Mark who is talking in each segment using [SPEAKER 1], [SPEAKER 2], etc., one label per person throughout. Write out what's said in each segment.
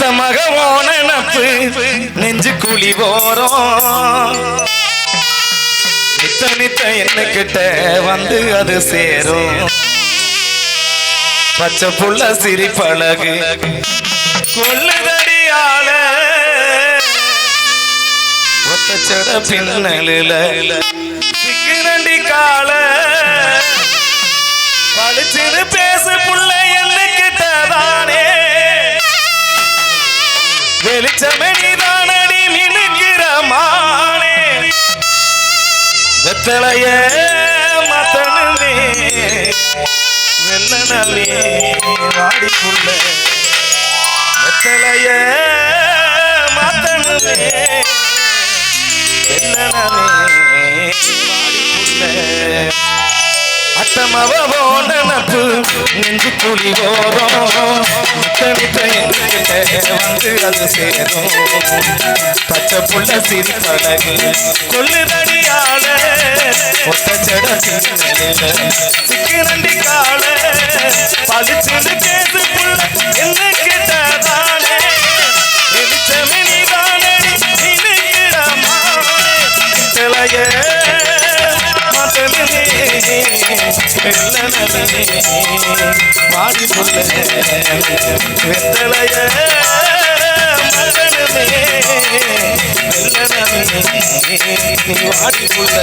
[SPEAKER 1] அத்த மகவோன நப்பு நெஞ்சு குழி போறோம். நித்த நித்த என்ன கிட்ட வந்து அது சேரும். பச்சை புள்ள சிரிப்பழகு. கொள்ளுதடியால. ஒத்தச்சட பின்னலில். சிக்கிரண்டி வெத்தலைய மத்தனுமே வெள்ளனமே வாடிக்குள்ள. வெத்தலைய அத்தமவ நப்பு நெஞ்சு புலி ஓரம் வந்து அது சேரும். பச்சை புள்ள சிறு சிரிப்பழகு கொள்ளுதடியால ஒத்த செட சிக்கிரண்டி கால பழிச்சு கேது வெள்ளனமே வாடி வெத்தலைய மதனமே நீ வாடி புள்ள.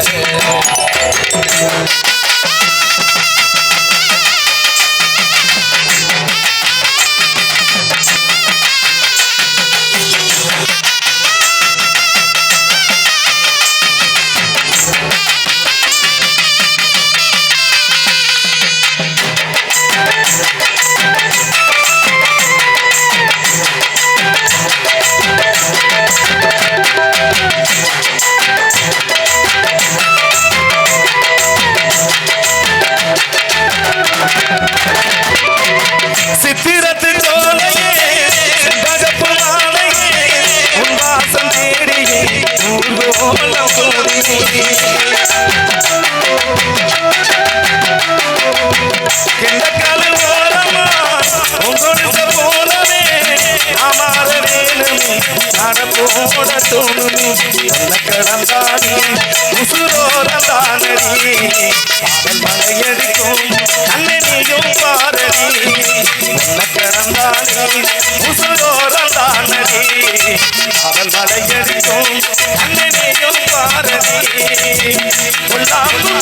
[SPEAKER 1] நடப்போட தோணுமே நல்ல கடந்தானே உசுரோரந்தானடி பாடல் மலையடிக்கும் அண்ணனையும் பாரடி நல்ல கடந்தானே உசுரோரந்தானடி பாடல் மலையடிக்கும் அண்ணனையும் பாரடி உள்ளாப்பு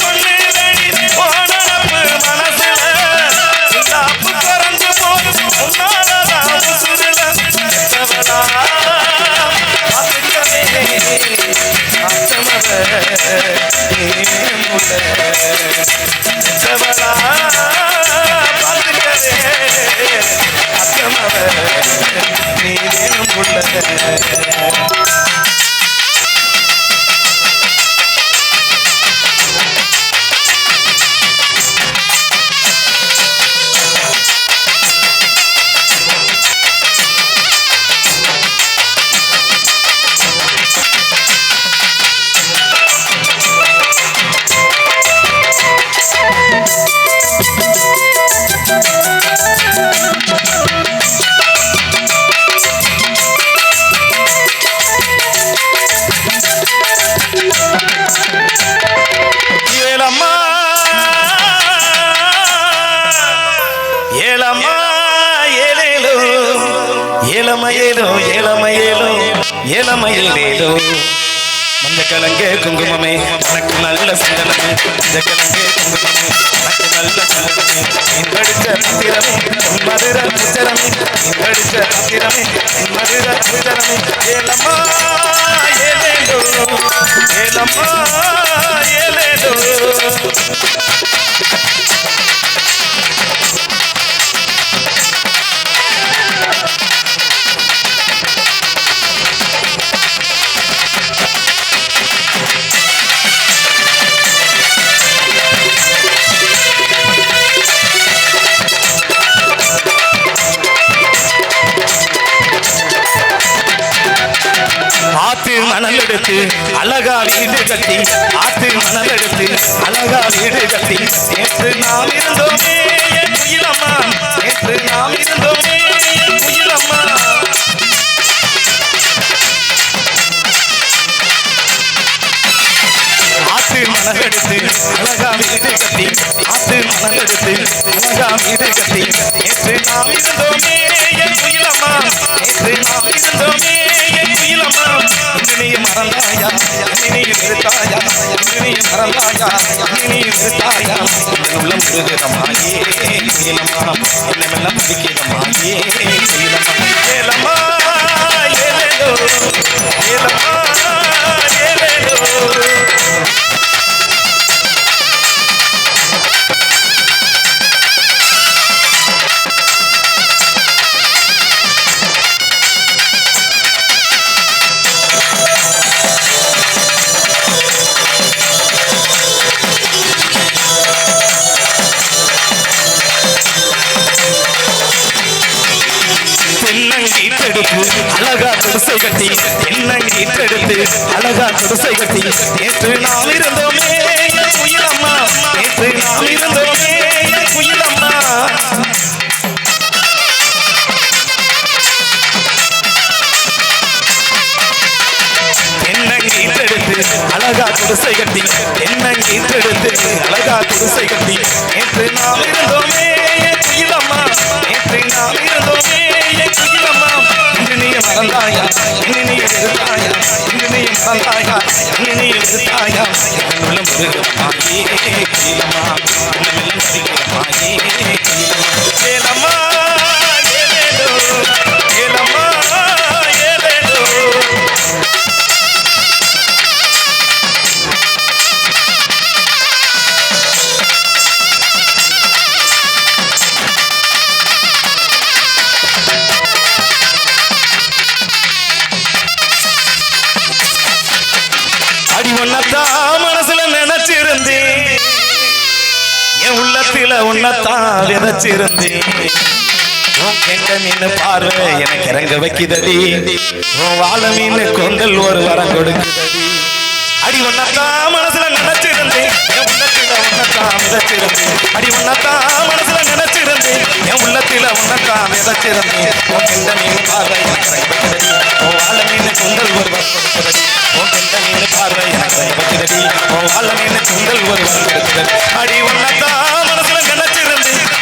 [SPEAKER 1] அந்த கலங்கே குங்குமமே. உனக்கு நல்ல சிந்தனமே. மஞ்ச கலங்கே குங்குமமே. உனக்கு நல்ல சிந்தனமே. நீ படிச்ச பத்திரமே மதுர புத்திரமே நீ பத்திரமே மதுர புத்திரமே ஏலம்மா ஏலேலோ. ஏலம்மா ஏலேலோ. எடுத்து அழகா வீடு கட்டி ஆத்து மணல் எடுத்து அழகா வீடு கட்டி நேற்று நாம் இருந்தோமே முயலம்மா நேற்று நாம் இருந்தோமே முயலம்மா ஆத்து மணல் எடுத்து அழகா வீடு கட்டி ஆத்து மணல் எடுத்து நேற்று நாம் இருந்தோமே முயலம்மா நேற்று நாம் இருந்தோமே முயலம்மா மறந்தாயா இன்று நீ வெறுத்தாயா இன்று நீ மறந்தாயா நீ வெறுத்தாயா என் உள்ளம் முருகிறமாயே மறந்தாயா இன்று நீ வெறுத்தாயா இன்று நீ மறந்தாயா இன்று நீ வெறுத்தாயா என்னுள்ள முருகமாயே குயிலம்மா வச்சிருந்தேன் மீன் பார்வை எனக்கு இறங்க வைக்குதடி உன் வாழ மீன் கொண்டல் ஒரு வரம் கொடுக்குதடி அடி ஒன்னத்தான் மனசுல நினைச்சிருந்தேன் என் உள்ளத்தில உன்னத்தான் விதைச்சிருந்தேன் அடி ஒன்னத்தான் மனசுல நினைச்சிருந்தேன் என் உள்ளத்தில உன்னத்தான் விதைச்சிருந்தேன் உன் கெண்ட மீன் பார்வை எனக்கு இறங்க வைக்குதடி உன் வாழ மீன் கொண்டல் ஒரு வரம் கொடுக்குதடி உன் கெண்ட மீன் பார்வை எனக்கு இறங்க வைக்குதடி உன் வாழ மீன் கொண்டல் ஒரு வரம் கொடுக்குதடி அடி ஒன்னத்தான்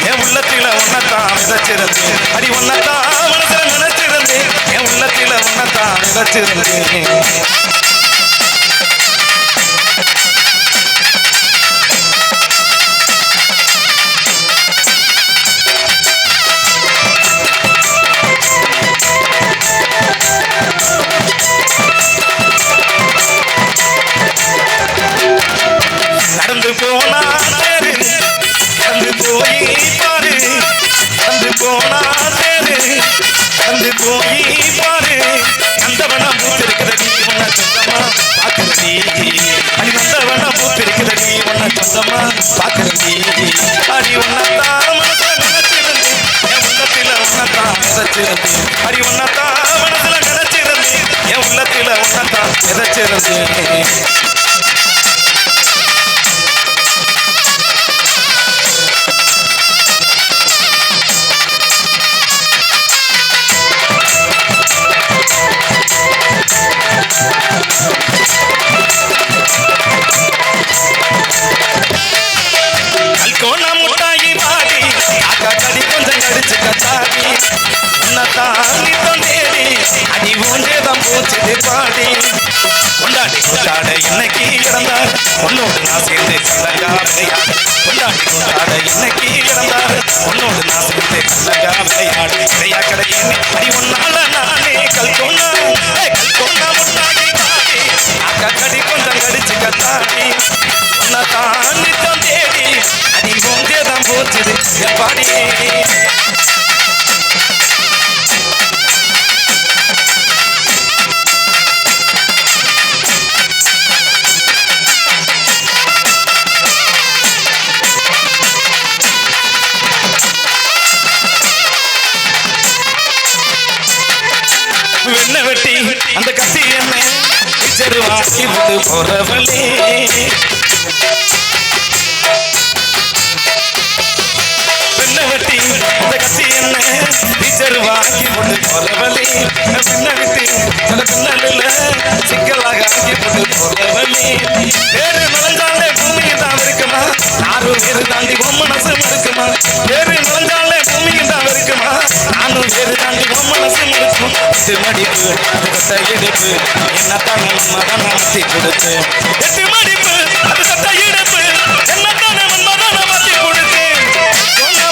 [SPEAKER 1] என் உள்ளத்தில உன்னத்தான் விதைச்சிருந்தேன் அடி உன்னத்தான் மனசுல நினைச்சிருந்தேன். என் உள்ளத்தில உன்னத்தான் விதைச்சிருந்தேன் உன்னத்தான் விதைச்சிருந்தேன் உன்னோடு நான் சேர்ந்து கல்லங்கா விளையாடு. கொண்டாடி கொண்டாட இன்னைக்கு இறந்தார் உன்னோடு நான் சேர்ந்து கல்லங்கா விளையாடு. கிடையா கடையின்னு அடி ஒன்னால நானே கல்கோனா ஏய், கல்கோனா முட்டாயி மாடி காக்கா கடி கொஞ்சம் கடிச்சு கத்தாடி. உன்னத்தான் நித்தம் தேடி. அடி ஊஞ்சேதான் போச்சுது. பாடி அந்த கத்தி என்ன பிச்சரு விட்டு போறவளே வெட்டி அந்த கத்தி என்ன போறவளே. பின்ன விட்டு அந்த பின்னலில் சிக்கலாக ஆக்கி போட்டு போறவளே. வேறு நலஞ்சாலே பூமி தான் இருக்குமா? யாரு வேறு தாண்டி உன் மனசு வேறு நுழைஞ்சாலே பூமியும் தான் இருக்குமா? நானும் வேறு தாண்டி உன் மனசு எட்டு மடிப்பு அது கட்ட என்ன தானே மகன் மாற்றி கொடுத்து எட்டு மடிப்பு அது கட்ட என்ன தானே மகன் கொடுத்து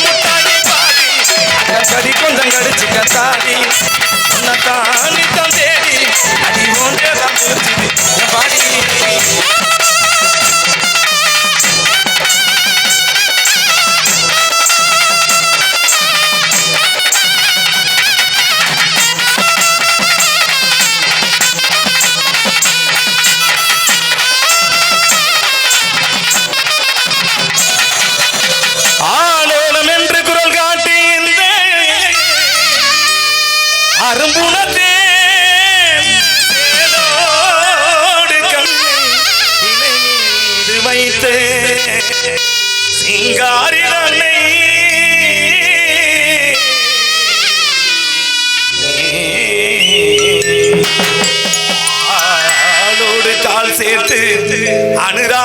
[SPEAKER 1] முட்டாயி கொஞ்சம் கடிச்சு கத்தாடி உன்னை தாண்டி அரும்புணத்தே கண்ணை வைத்து சிங்காரி தன்னை ஆளோடு கால் சேர்த்து அனுரா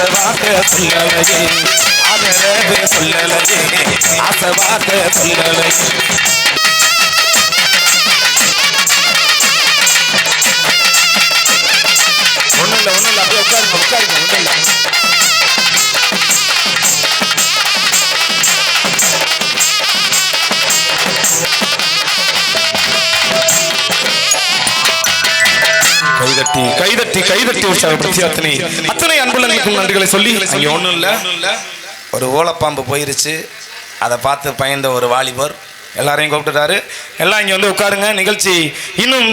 [SPEAKER 1] அசவாக்க சொல்லலையே. அதரவு சொல்லலையே அசவாக்க சொல்லலையே. கைதட்டி கைதட்டி கைதட்டி உற்சாகப்படுத்தி அத்தனை அன்புள்ளங்களுக்கும் நன்றிகளை சொல்லி அங்க ஒண்ணும் இல்ல. ஒரு ஓலப்பாம்பு போயிருச்சு. அதை பார்த்து பயந்த ஒரு வாலிபர். எல்லாரையும் கூப்பிட்டுட்டாரு. எல்லாம் இங்க வந்து உட்காருங்க. நிகழ்ச்சி இன்னும்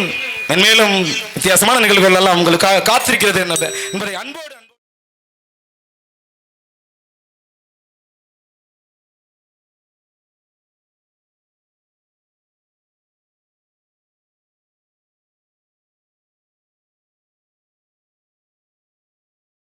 [SPEAKER 1] மென்மேலும் வித்தியாசமான நிகழ்வுகள் எல்லாம் உங்களுக்காக காத்திருக்கிறது என்பதை அன்போடு